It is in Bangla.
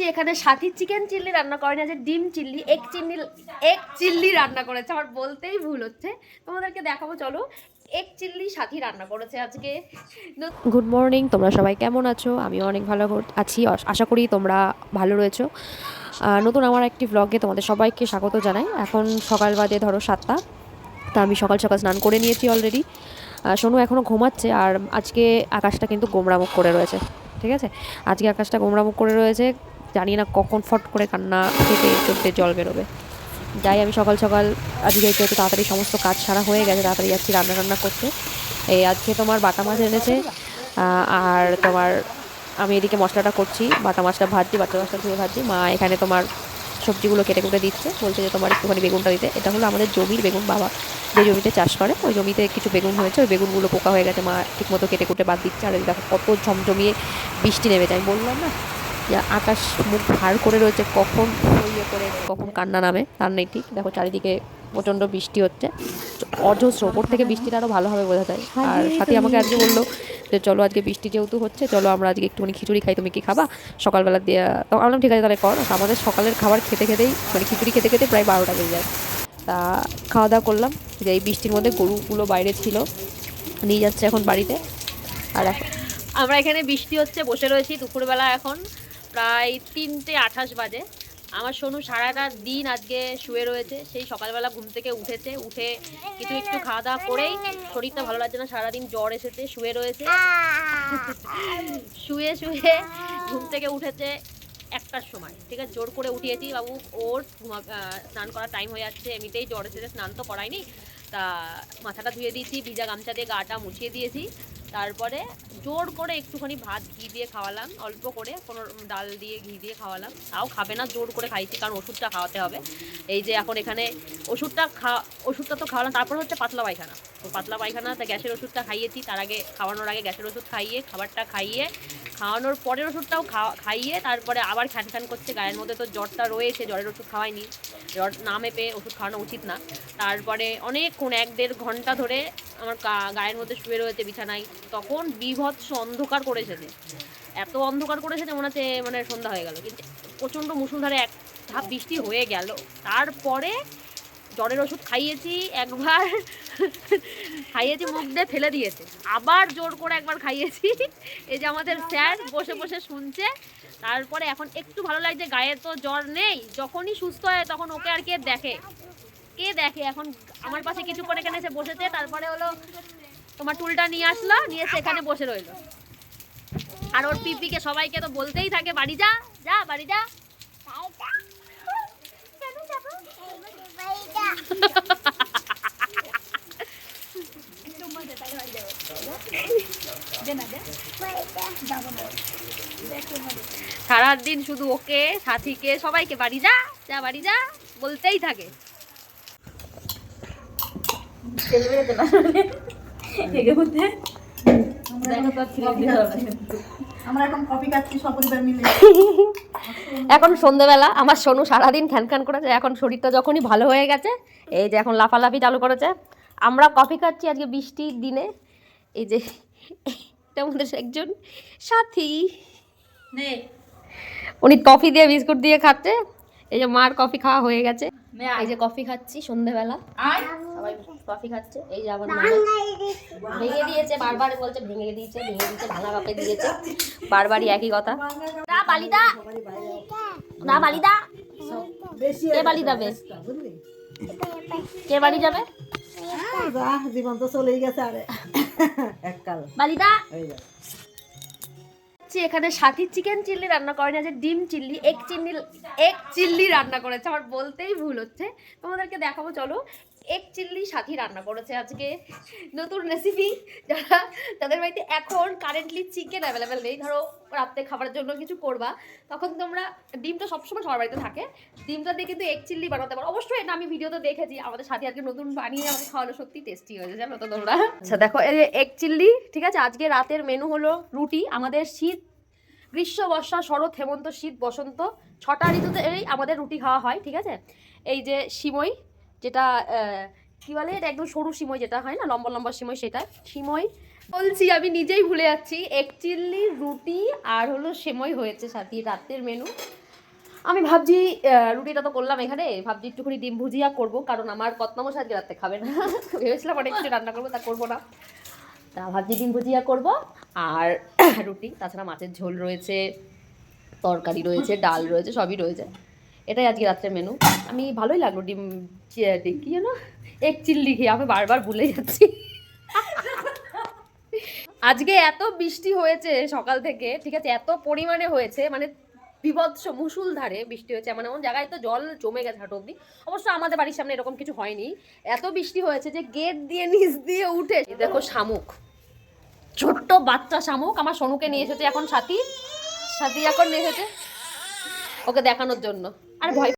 জি, এখানে সাথী চিকেন চিল্লি রান্না করেনি আছে ডিম চিল্লি এক চিল্লি এক চিল্লি রান্না করেছে। আমার বলতেই ভুল হচ্ছে। তোমাদেরকে দেখাবো চলো। এক চিল্লি সাথী রান্না করেছে আজকে। গুড মর্নিং তোমরা সবাই কেমন আছো? আমি অনেক ভালো আছি। আশা করি তোমরা ভালো রয়েছো। নতুন আমার একটি ব্লগে তোমাদের সবাইকে স্বাগত জানাই। এখন সকাল বাদে ধরো সাতটা। তা আমি সকাল সকাল স্নান করে নিয়েছি অলরেডি সোনু এখনও ঘুমাচ্ছে আর আজকে আকাশটা কিন্তু গোমরামুখ করে রয়েছে। ঠিক আছে? আজকে আকাশটা গোমরামুখ করে রয়েছে। জানি না কখন ফট করে কান্না খেতে চলতে জল বেরোবে। যাই, আমি সকাল সকাল আজকে একটু তাড়াতাড়ি সমস্ত কাজ সারা হয়ে গেছে, তাড়াতাড়ি যাচ্ছি রান্না রান্না করতে। এই আজকে তোমার বাটা মাছ এনেছে আর তোমার আমি এদিকে মশলাটা করছি, বাটা মাছটা ভাজছি, বাটা মাছটা ধুয়ে ভাজছি। মা এখানে তোমার সবজিগুলো কেটে কুটে দিচ্ছে, বলছে যে তোমার একটুখানি বেগুনটা দিতে। এটা হলো আমাদের জমির বেগুন বাবা, যে জমিতে চাষ করে, ওই জমিতে কিছু বেগুন হয়েছে, ওই বেগুনগুলো পোকা হয়ে গেছে, মা ঠিকমতো কেটে কুটে বাদ দিচ্ছে। আর দেখো কত ঝমঝমিয়ে বৃষ্টি নেমে যায় বললাম না আকাশ মুখ ভার করে রয়েছে কখন ইয়ে করে কখন কান্না নামে তার নেই ঠিক। দেখো চারিদিকে প্রচণ্ড বৃষ্টি হচ্ছে। অজস্র ওপর থেকে বৃষ্টিটা আরও ভালোভাবে বোঝা যায়। আর সাথে আমাকে আজকে বলল যে চলো আজকে বৃষ্টি যেহেতু হচ্ছে চলো আমরা আজকে একটুখানি খিচুড়ি খাই তুমি কি খাবা? সকালবেলা দিয়ে তো আমি বললাম ঠিক আছে তাহলে কর। আমাদের সকালের খাবার খেতে খেতেই মানে খিচুড়ি খেতে খেতে প্রায় বারোটা বেজে যায়। তা খাওয়া দাওয়া করলাম যে এই বৃষ্টির মধ্যে গরুগুলো বাইরে ছিল নিয়ে যাচ্ছে এখন বাড়িতে। আর এখন আমরা এখানে বৃষ্টি হচ্ছে বসে রয়েছি দুপুরবেলা এখন। প্রায় তিনটে আঠাশ বাজে। আমার সোনু সারাটা দিন আজকে শুয়ে রয়েছে, সেই সকালবেলা ঘুম থেকে উঠেছে, উঠে কিছু একটু খাওয়া দাওয়া করেই শরীরটা ভালো লাগছে না, সারাদিন জ্বর এসেছে, শুয়ে রয়েছে। শুয়ে শুয়ে ঘুম থেকে উঠেছে একটার সময়, ঠিক আছে? জোর করে উঠিয়েছি বাবু, ওর স্নান করার টাইম হয়ে যাচ্ছে, এমনিতেই জ্বর এসেছে, স্নান তো করাইনি। তা মাথাটা ধুয়ে দিয়েছি, ভিজা গামছা দিয়ে গাটা মুছিয়ে দিয়েছি। তারপরে জোর করে একটুখানি ভাত ঘি দিয়ে খাওয়ালাম, অল্প করে, কোনো ডাল দিয়ে, ঘি দিয়ে খাওয়ালাম। তাও খাবে না, জোর করে খাইছি, কারণ ওষুধটা খাওয়াতে হবে। এই যে এখন এখানে ওষুধটা খাওয়া ওষুধটা তো খাওয়ালাম, তারপর হচ্ছে পাতলা পায়খানা। তো পাতলা পায়খানা তা গ্যাসের ওষুধটা খাইয়েছি, তার আগে খাওয়ানোর আগে গ্যাসের ওষুধ খাইয়ে, খাবারটা খাইয়ে খাওয়ানোর পরের ওষুধটাও খাওয়া খাইয়ে তারপরে আবার খ্যান খ্যান করছে, গায়ের মধ্যে তো জ্বরটা রয়েছে, জ্বরের ওষুধ খাওয়াইনি। জ্বর না মেপে ওষুধ খাওয়ানো উচিত না। তারপরে অনেকক্ষণ, এক দেড় ঘণ্টা ধরে আমার গায়ের মধ্যে শুয়ে রয়েছে বিছানায়। তখন বিভৎস অন্ধকার করেছে যে এত অন্ধকার করেছে যে মনে হচ্ছে মানে সন্ধ্যা হয়ে গেল। কিন্তু প্রচণ্ড মুসুলধারে এক ধাপ বৃষ্টি হয়ে গেল। তারপরে জ্বরের ওষুধ খাইয়েছি, একবার খাইয়েছি, মুখ দিয়ে ফেলে দিয়েছে। আবার জোর করে একবার খাইয়েছি। এই যে আমাদের স্যার বসে বসে শুনছে। তারপরে এখন একটু ভালো লাগছে, গায়ে তো জ্বর নেই। যখনই সুস্থ হয় তখন ওকে আর কে দেখে? কে দেখে? এখন আমার পাশে কিছুক্ষণ এখানে এসে বসেছে, তারপরে হলো তোমার টুলটা নিয়ে আসলো, নিয়ে এসে এখানে বসে রইল। আর ওর পিপিকে সবাইকে তো বলতেই থাকে, বাড়ি যা যা, বাড়ি যা। সারাদিন শুধু ওকে সাথীকে সবাইকে বাড়ি যা যা বাড়ি যা বলতেই থাকে। এখন মিলে। এখন সন্ধেবেলা আমার সোনু সারাদিন খ্যান খ্যান করেছে এখন শরীরটা যখনই ভালো হয়ে গেছে এই যে এখন লাফালাফি চালু করেছে আমরা কফি খাচ্ছি আজকে বৃষ্টির দিনে এই যে এটা আমাদের একজন সাথী। নে উনি কফি দিয়ে বিস্কুট দিয়ে খাচ্ছে। এই যে মার কফি খাওয়া হয়ে গেছে। এই যে কফি খাচ্ছি সন্ধেবেলা। সবাই কফি খাচ্ছে। এই যে আমার ভেঙে দিয়েছে বারবার বলছে ভেঙে দিয়েছে ভেঙে দিয়েছে ভাঙা কাপে দিয়েছে। বারবারই একই কথা। না বালিদা। না বালিদা। কে বালি যাবে কে বাড়ি যাবে জীবন তো চলেই গেছে আরে। এককাল। বালিদা। হয়ে এখানে সাথী চিকেন চিল্লি রান্না করেনি আছে ডিম চিল্লি এক চিল্লি এক চিল্লি রান্না করেছে, আমার বলতেই ভুল হচ্ছে। তোমাদেরকে দেখাবো, চলো। এক চিল্লি সাথী রান্না করেছে আজকে। নতুন রেসিপি যারা তাদের বাড়িতে এখন কারেন্টলি চিকেন অ্যাভেলেবেল নেই। ধরো, রাত্রে খাবারের জন্য কিছু করবা, তখন তোমরা ডিমটা সবসময় সবার বাড়িতে থাকে। ডিমটা দিয়ে কিন্তু এক চিল্লি বানাতে পারো। অবশ্যই এটা আমি ভিডিওতে দেখেছি। আমাদের সাথে আজকে নতুন বানিয়ে আমাদের খাওয়ানো সত্যি টেস্টি হয়েছে, জানো তো তোমরা? আচ্ছা দেখো, এই যে এক চিল্লি, ঠিক আছে? আজকে রাতের মেনু হলো রুটি, আমাদের শীত গ্রীষ্ম বর্ষা শরৎ, হেমন্ত, শীত, বসন্ত। ছটা ঋতুতে এই আমাদের রুটি খাওয়া হয়, ঠিক আছে? এই যে সিমই যেটা কি বলে, এটা একদম সরু সিমই যেটা হয় না, লম্বা লম্বা সিমই সেটা সিমই। বলছি, আমি নিজেই ভুলে যাচ্ছি, এক চিল্লি, রুটি আর হলো সেমই হয়েছে সাথে রাতের মেনু আমি ভাবছি রুটিটা তো করলাম এখানে, ভাবছি একটুখানি ডিম ভুজিয়া করব, কারণ আমার কতমশ আজকে রাতে খাবে না। ভেবেছিলাম অনেক কিছু রান্না করব, তা করব না। তা ভাবছি ডিম ভুজিয়া করব, আর রুটি, তাছাড়া মাছের ঝোল রয়েছে, তরকারি রয়েছে, ডাল রয়েছে, সবই রয়েছে। এটাই আজকে রাত্রের মেনু আমি ভালোই লাগল ডিম চি- ডি- কি যেন? এক চিল্লি খেয়ে, আমি বারবার ভুলে যাচ্ছি। আজকে এত বৃষ্টি হয়েছে সকাল থেকে, ঠিক আছে, এত পরিমাণে হয়েছে মানে বিভৎস মুসুলধারে বৃষ্টি হয়েছে। এমন এমন জায়গায় তো জল জমে গেছে হাঁটু অব্দি। অবশ্য আমাদের বাড়ির সামনে এরকম কিছু হয়নি। এত বৃষ্টি হয়েছে যে গেট দিয়ে, নিচ দিয়ে উঠে দেখো শামুক। ছোট্ট বাচ্চা শামুক, আমার সোনুকে নিয়ে এসেছে এখন সাথী। সাথী এখন নিয়ে এসেছে। ওকে দেখানোর জন্য। আর ভয়